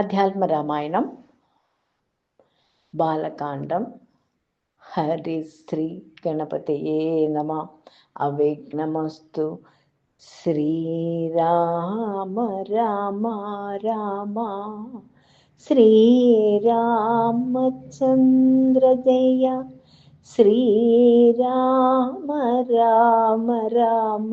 അധ്യാത്മരാമായണം ബാലകാന്ഡം ഹരിശ്രീ ഗണപതയേ നമ അവിഘ്നമസ്തു ശ്രീരാമ രാമ രാമ ശ്രീരാമചന്ദ്ര ജയ ശ്രീരാമ രാമ രാമ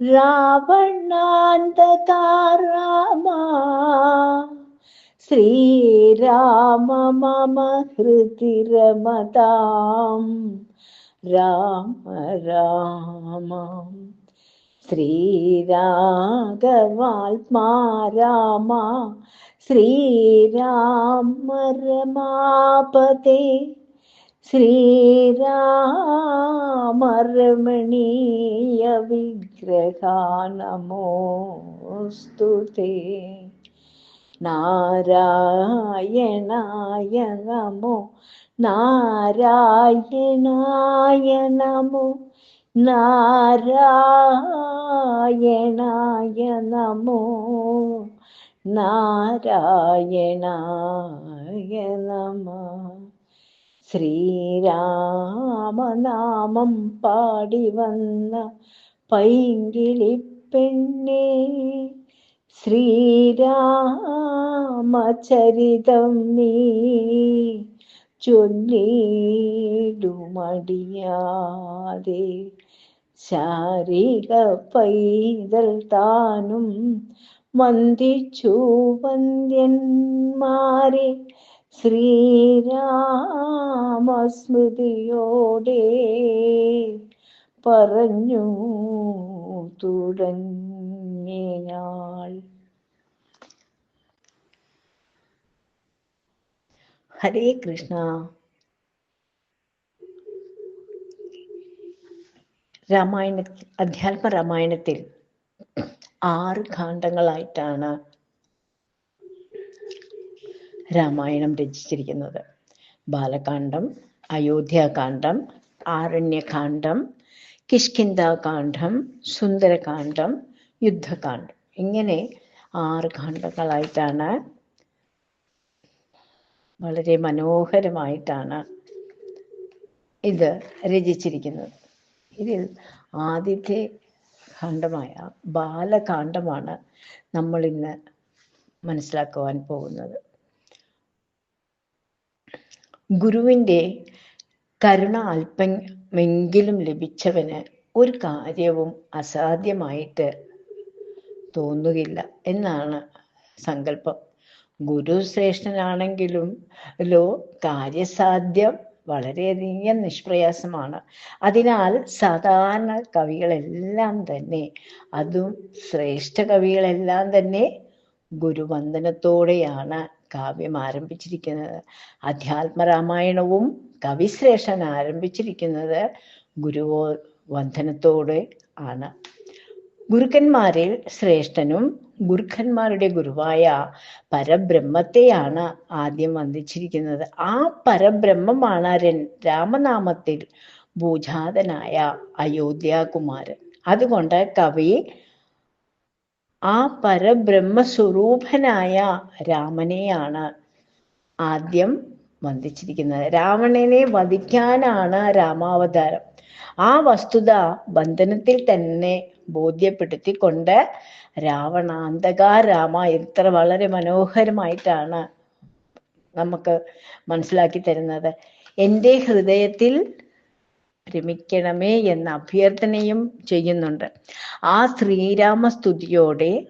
രാവണാന്തക രാമ ശ്രീരാമ മമ ഹൃദി രമതാം രാമ രാമ ശ്രീരാഘവാത്മാ രാമ ശ്രീരാമ രമാപതേ ശ്രീരാമരമണീയ വിഗ്രഹ നമോസ്തു നാരായണായ നമോ നാരായണായ നമോ നാരായണായ നമോ നാരായണായ നമ ശ്രീരാമനാമം പാടി വന്ന പൈങ്കിളി പെണ്ണേ ശ്രീരാമചരിതം നീ ചൊല്ലിടുമടിയാതെ ശാരീക പൈതൽ താനും മന്ദിച്ചു വന്ദ്യന്മാരെ ശ്രീരാമസ്മൃതിയോടെ പറഞ്ഞു തുടങ്ങിയാൾ ഹരേ കൃഷ്ണ. രാമായണ അധ്യാത്മ രാമായണത്തിൽ ആറ് ഖണ്ഡങ്ങളായിട്ടാണ് രാമായണം രചിച്ചിരിക്കുന്നത്. ബാലകാന്ഡം അയോധ്യാകാന്ഡം ആരണ്യകാന്ഡം കിഷ്കിന്ദാകാന്ഡം സുന്ദരകാന്ഡം യുദ്ധകാന്ഡം. ഇങ്ങനെ ആറ് കാന്ഡങ്ങളായിട്ടാണ് വളരെ മനോഹരമായിട്ടാണ് ഇത് രചിച്ചിരിക്കുന്നത്. ഇതിൽ ആദ്യത്തെ കാന്ഡമായ ബാലകാന്ഡമാണ് നമ്മൾ ഇന്ന് മനസ്സിലാക്കുവാൻ പോകുന്നത്. ഗുരുവിന്റെ കരുണ അല്പമെങ്കിലും ലഭിച്ചവന് ഒരു കാര്യവും അസാധ്യമായിട്ട് തോന്നുകയില്ല എന്നാണ് സങ്കല്പം. ഗുരു ശ്രേഷ്ഠനാണെങ്കിലും ലോ കാര്യസാധ്യം വളരെയധികം നിഷ്പ്രയാസമാണ്. അതിനാൽ സാധാരണ കവികളെല്ലാം തന്നെ അതും ശ്രേഷ്ഠ കവികളെല്ലാം തന്നെ ഗുരുവന്ദനത്തോടെയാണ് കാവ്യം ആരംഭിച്ചിരിക്കുന്നത്. അധ്യാത്മരാമായണവും കവിശ്രേഷ്ഠൻ ആരംഭിച്ചിരിക്കുന്നത് ഗുരുവോ വന്ദനത്തോടെ ആണ്. ഗുരുക്കന്മാരിൽ ശ്രേഷ്ഠനും ഗുരുക്കന്മാരുടെ ഗുരുവായ പരബ്രഹ്മത്തെയാണ് ആദ്യം വന്ദിച്ചിരിക്കുന്നത്. ആ പരബ്രഹ്മമാണ് രാമനാമത്തിൽ ഭൂജാതനായ അയോധ്യാകുമാരൻ. അതുകൊണ്ട് കവി ആ പരബ്രഹ്മസ്വരൂപനായ രാമനെയാണ് ആദ്യം വന്ദിച്ചിരിക്കുന്നത്. രാവണനെ വധിക്കാനാണ് രാമാവതാരം. ആ വസ്തുത ബന്ധനത്തിൽ തന്നെ ബോധ്യപ്പെടുത്തിക്കൊണ്ട് രാവണാന്തക രാമ എത്ര വളരെ മനോഹരമായിട്ടാണ് നമുക്ക് മനസ്സിലാക്കി തരുന്നത്. എന്റെ ഹൃദയത്തിൽ രമിക്കണമേ എന്ന അഭ്യർത്ഥനയും ചെയ്യുന്നുണ്ട്. ആ ശ്രീരാമ സ്തുതിയോടെ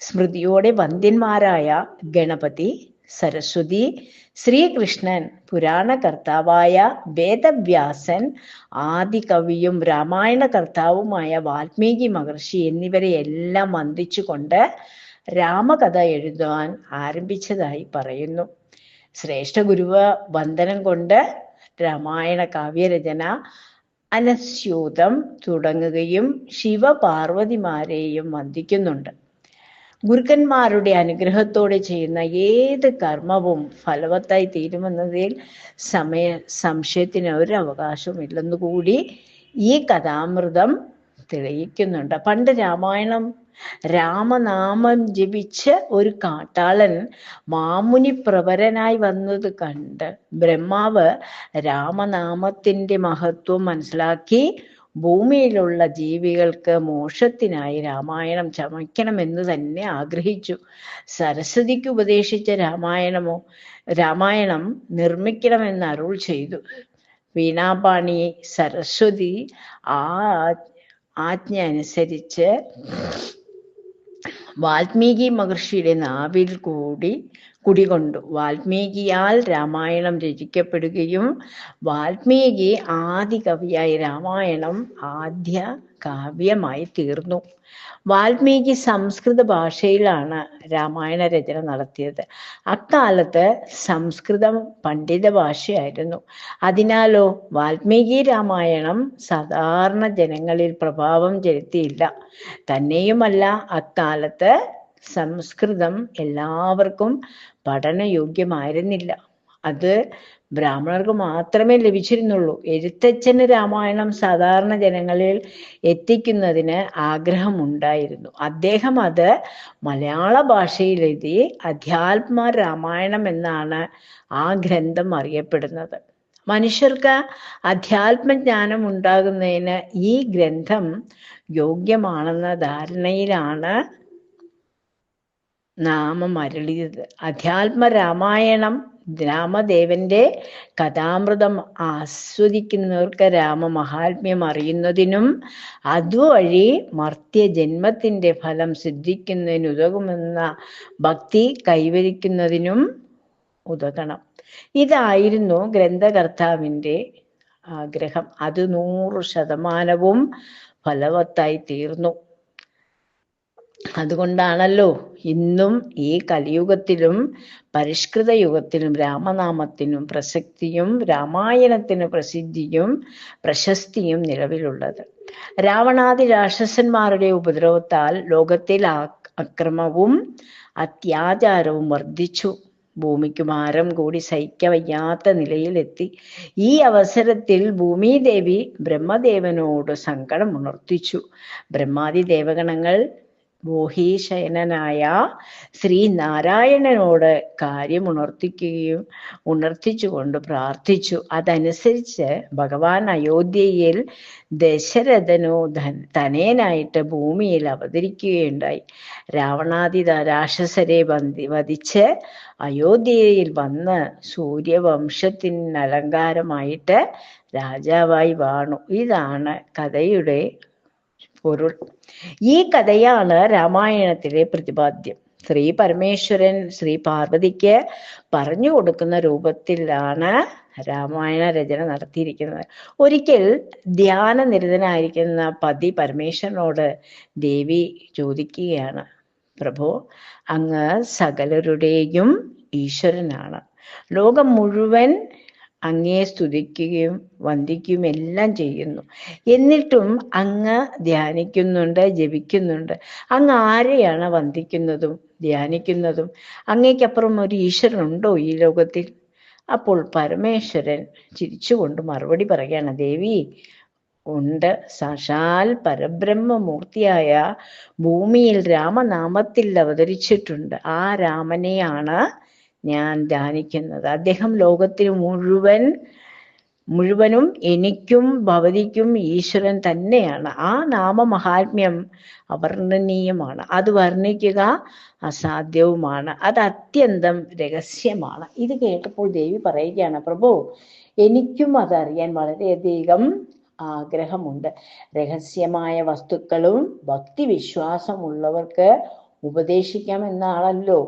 സ്മൃതിയോടെ വന്ധ്യന്മാരായ ഗണപതി സരസ്വതി ശ്രീകൃഷ്ണൻ പുരാണ കർത്താവായ വേദവ്യാസൻ ആദികവിയും രാമായണ കർത്താവുമായ വാൽമീകി മഹർഷി എന്നിവരെ എല്ലാം വന്ദിച്ചുകൊണ്ട് രാമകഥ എഴുതാൻ ആരംഭിച്ചതായി പറയുന്നു. ശ്രേഷ്ഠ ഗുരുവ വന്ദനം കൊണ്ട് രാമായണ കാവ്യരചന അനസ്യൂതം തുടങ്ങുകയും ശിവപാർവതിമാരെയും വന്ദിക്കുന്നുണ്ട്. ഗുരുക്കന്മാരുടെ അനുഗ്രഹത്തോടെ ചെയ്യുന്ന ഏത് കർമ്മവും ഫലവത്തായി തീരുമെന്നതിൽ സമയ സംശയത്തിന് ഒരു അവകാശവും ഇല്ലെന്നുകൂടി ഈ കഥാമൃതം തെളിയിക്കുന്നുണ്ട്. പണ്ട് രാമായണം രാമനാമം ജപിച്ച ഒരു കാട്ടാളൻ മാമുനി പ്രവരനായി വന്നത് കണ്ട് ബ്രഹ്മാവ് രാമനാമത്തിന്റെ മഹത്വം മനസ്സിലാക്കി ഭൂമിയിലുള്ള ജീവികൾക്ക് മോക്ഷത്തിനായി രാമായണം ചമയ്ക്കണമെന്ന് തന്നെ ആഗ്രഹിച്ചു. സരസ്വതിക്ക് ഉപദേശിച്ച രാമായണമോ രാമായണം നിർമ്മിക്കണമെന്ന് അരുൾ ചെയ്തു. വീണാപാണി സരസ്വതി ആ ആജ്ഞ അനുസരിച്ച് വാൽമീകി മഹർഷിയുടെ നാവിൽ കൂടി കുടികൊണ്ടു. വാൽമീകിയാൽ രാമായണം രചിക്കപ്പെടുകയും വാൽമീകി ആദി കവിയായി രാമായണം ആദ്യ കാവ്യമായി തീർന്നു. വാൽമീകി സംസ്കൃത ഭാഷയിലാണ് രാമായണ രചന നടത്തിയത്. അക്കാലത്ത് സംസ്കൃതം പണ്ഡിത ഭാഷയായിരുന്നു. അതിനാലോ വാൽമീകി രാമായണം സാധാരണ ജനങ്ങളിൽ പ്രഭാവം ചെലുത്തിയില്ല. തന്നെയുമല്ല അക്കാലത്ത് സംസ്കൃതം എല്ലാവർക്കും പഠനയോഗ്യമായിരുന്നില്ല. അത് ബ്രാഹ്മണർക്ക് മാത്രമേ ലഭിച്ചിരുന്നുള്ളൂ. എഴുത്തച്ഛന് രാമായണം സാധാരണ ജനങ്ങളിൽ എത്തിക്കുന്നതിന് ആഗ്രഹമുണ്ടായിരുന്നു. അദ്ദേഹം അത് മലയാള ഭാഷയിൽ എഴുതി അധ്യാത്മ രാമായണം എന്നാണ് ആ ഗ്രന്ഥം അറിയപ്പെടുന്നത്. മനുഷ്യർക്ക് അധ്യാത്മജ്ഞാനം ഉണ്ടാകുന്നതിന് ഈ ഗ്രന്ഥം യോഗ്യമാണെന്ന ധാരണയിലാണ് നാമം അരുളിയത് അധ്യാത്മ രാമായണം രാമദേവന്റെ കഥാമൃതം ആസ്വദിക്കുന്നവർക്ക് രാമമഹാത്മ്യം അറിയുന്നതിനും അതുവഴി മർത്യ ജന്മത്തിന്റെ ഫലം സിദ്ധിക്കുന്നതിന് ഉതകുമെന്ന ഭക്തി കൈവരിക്കുന്നതിനും ഉതകണം. ഇതായിരുന്നു ഗ്രന്ഥകർത്താവിന്റെ ആഗ്രഹം. അത് നൂറ് ശതമാനവും ഫലവത്തായി തീർന്നു. അതുകൊണ്ടാണല്ലോ ഇന്നും ഈ കലിയുഗത്തിലും പരിഷ്കൃത യുഗത്തിലും രാമനാമത്തിനും പ്രസക്തിയും രാമായണത്തിന് പ്രസിദ്ധിയും പ്രശസ്തിയും നിലവിലുള്ളത്. രാവണാദി രാക്ഷസന്മാരുടെ ഉപദ്രവത്താൽ ലോകത്തിൽ അക്രമവും അത്യാചാരവും വർദ്ധിച്ചു. ഭൂമിക്ക് മാരം കൂടി സഹിക്കവയ്യാത്ത നിലയിലെത്തി. ഈ അവസരത്തിൽ ഭൂമിദേവി ബ്രഹ്മദേവനോട് സങ്കടം ഉണർത്തിച്ചു. ബ്രഹ്മാദി ദേവഗണങ്ങൾ മോഹീശയനായ ശ്രീനാരായണനോട് കാര്യം ഉണർത്തിക്കുകയും ഉണർത്തിച്ചുകൊണ്ട് പ്രാർത്ഥിച്ചു. അതനുസരിച്ച് ഭഗവാൻ അയോധ്യയിൽ ദശരഥനോ തനേനായിട്ട് ഭൂമിയിൽ അവതരിക്കുകയുണ്ടായി. രാവണാദി രാക്ഷസരെ ബന്ധി വധിച്ച് അയോധ്യയിൽ വന്ന് സൂര്യവംശത്തിന് അലങ്കാരമായിട്ട് രാജാവായി വാണു. ഇതാണ് കഥയുടെ പൊരുൾ. ഈ കഥയാണ് രാമായണത്തിലെ പ്രതിപാദ്യം. ശ്രീ പരമേശ്വരൻ ശ്രീ പാർവതിക്ക് പറഞ്ഞു കൊടുക്കുന്ന രൂപത്തിലാണ് രാമായണ രചന നടത്തിയിരിക്കുന്നത്. ഒരിക്കൽ ധ്യാന നിരതനായിരിക്കുന്ന പതി പരമേശ്വരനോട് ദേവി ചോദിക്കുകയാണ് പ്രഭു അങ്ങ് സകലരുടെയും ഈശ്വരനാണ്. ലോകം മുഴുവൻ അങ്ങയെ സ്തുതിക്കുകയും വന്ദിക്കുകയും എല്ലാം ചെയ്യുന്നു. എന്നിട്ടും അങ്ങ് ധ്യാനിക്കുന്നുണ്ട് ജപിക്കുന്നുണ്ട്. അങ്ങ് ആരെയാണ് വന്ദിക്കുന്നതും ധ്യാനിക്കുന്നതും? അങ്ങേക്കപ്പുറം ഒരു ഈശ്വരനുണ്ടോ ഈ ലോകത്തിൽ? അപ്പോൾ പരമേശ്വരൻ ചിരിച്ചുകൊണ്ട് മറുപടി പറയാണ് ദേവി ഉണ്ട്. സാക്ഷാൽ പരബ്രഹ്മമൂർത്തിയായ ഭൂമിയിൽ രാമനാമത്തിൽ അവതരിച്ചിട്ടുണ്ട്. ആ രാമനെയാണ് ഞാൻ ധ്യാനിക്കുന്നത്. അദ്ദേഹം ലോകത്തിന് മുഴുവൻ മുഴുവനും എനിക്കും ഭവതിക്കും ഈശ്വരൻ തന്നെയാണ്. ആ നാമമഹാത്മ്യം അവർണനീയമാണ്. അത് വർണിക്കുക അസാധ്യവുമാണ്. അത് അത്യന്തം രഹസ്യമാണ്. ഇത് കേട്ടപ്പോൾ ദേവി പറയുകയാണ് പ്രഭു എനിക്കും അതറിയാൻ വളരെയധികം ആഗ്രഹമുണ്ട്. രഹസ്യമായ വസ്തുക്കളും ഭക്തി വിശ്വാസമുള്ളവർക്ക് ഉപദേശിക്കാം ഉപദേശിക്കാമെന്നാണല്ലോ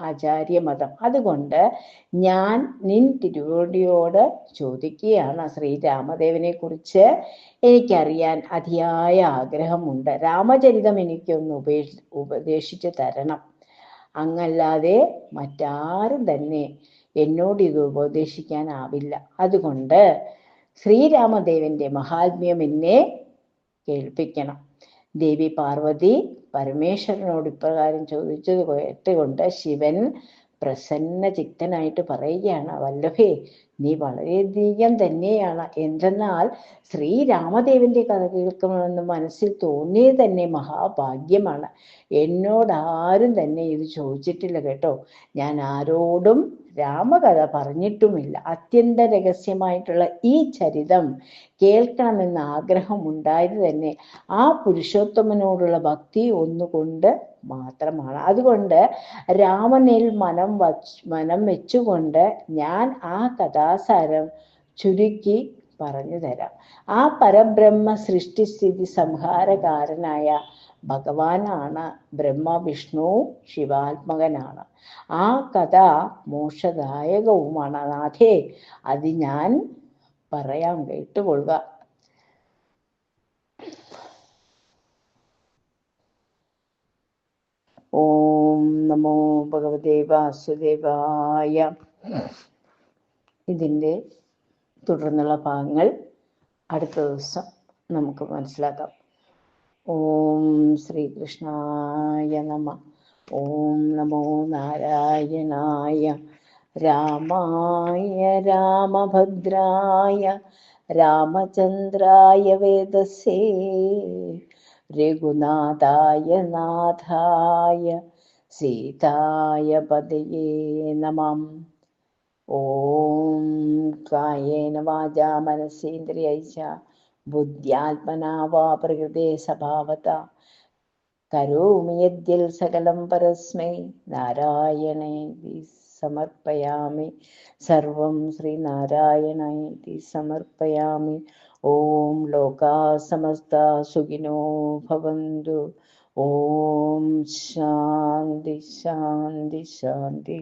ആചാര്യമതം. അതുകൊണ്ട് ഞാൻ നിൻ തിരുവടിയോട് ചോദിക്കുകയാണ്. ശ്രീരാമദേവനെ കുറിച്ച് എനിക്കറിയാൻ അതിയായ ആഗ്രഹമുണ്ട്. രാമചരിതം എനിക്കൊന്ന് ഉപേ ഉപദേശിച്ചു തരണം. അങ്ങല്ലാതെ മറ്റാരും തന്നെ എന്നോട് ഇത് ഉപദേശിക്കാനാവില്ല. അതുകൊണ്ട് ശ്രീരാമദേവന്റെ മഹാത്മ്യം എന്നെ കേൾപ്പിക്കണം. ദേവി പാർവതി പരമേശ്വരനോട് ഇപ്രകാരം ചോദിച്ചത് കേട്ടുകൊണ്ട് ശിവൻ പ്രസന്ന ചിത്തനായിട്ട് പറയുകയാണ് വല്ലഭേ നീ വളരെയധികം തന്നെയാണ്. എന്തെന്നാൽ ശ്രീരാമദേവന്റെ കഥ കേൾക്കണമെന്ന് മനസ്സിൽ തോന്നിയത് തന്നെ മഹാഭാഗ്യമാണ്. എന്നോട് ആരും തന്നെ ഇത് ചോദിച്ചിട്ടില്ല കേട്ടോ. ഞാൻ ആരോടും രാമകഥ പറഞ്ഞിട്ടുമില്ല. അത്യന്ത രഹസ്യമായിട്ടുള്ള ഈ ചരിതം കേൾക്കണമെന്ന ആഗ്രഹം ഉണ്ടായത് തന്നെ ആ പുരുഷോത്തമനോടുള്ള ഭക്തി ഒന്നുകൊണ്ട് മാത്രമാണ്. അതുകൊണ്ട് രാമനിൽ മനം വച്ച് മനം വെച്ചുകൊണ്ട് ഞാൻ ആ കഥാസാരം ചുരുക്കി പറഞ്ഞു തരാം. ആ പരബ്രഹ്മ സൃഷ്ടിസ്ഥിതി സംഹാരകാരനായ ഭഗവാനാണ് ബ്രഹ്മ വിഷ്ണു ശിവാത്മകനാണ്. ആ കഥ മോക്ഷദായകവുമാണ്. നാഥേ അത് ഞാൻ പറയാൻ കേട്ടുകൊള്ളുക. ഓം നമോ ഭഗവദേവാസുദേവായ ഇതിന്റെ തുടർന്നുള്ള ഭാഗങ്ങൾ അടുത്ത ദിവസം നമുക്ക് മനസ്സിലാക്കാം. ഓം ശ്രീകൃഷ്ണായ നമ. ഓം നമോ നാരായണായ. രാമായ രാമഭദ്രായ. രാമചന്ദ്രായ വേദസേ. രഘുനാഥായ നാഥായ. സീതായ പതയേ നമം. ഓം കായേന വാച മനസേന്ദ്രിയൈച്ച ബുദ്ധ്യാത്മനാ വാ പ്രകൃതേ സ്വഭാവത കരോമി സകലം പരസ്മൈ. നാരായണേ സമർപ്പയാമി. സർവം ശ്രീനാരായണൈതി സമർപ്പയാമി. ഓം ലോകാ സമസ്ത സുഖിനോ ഭവന്തു. ഓം ശാന്തി ശാന്തി ശാന്തി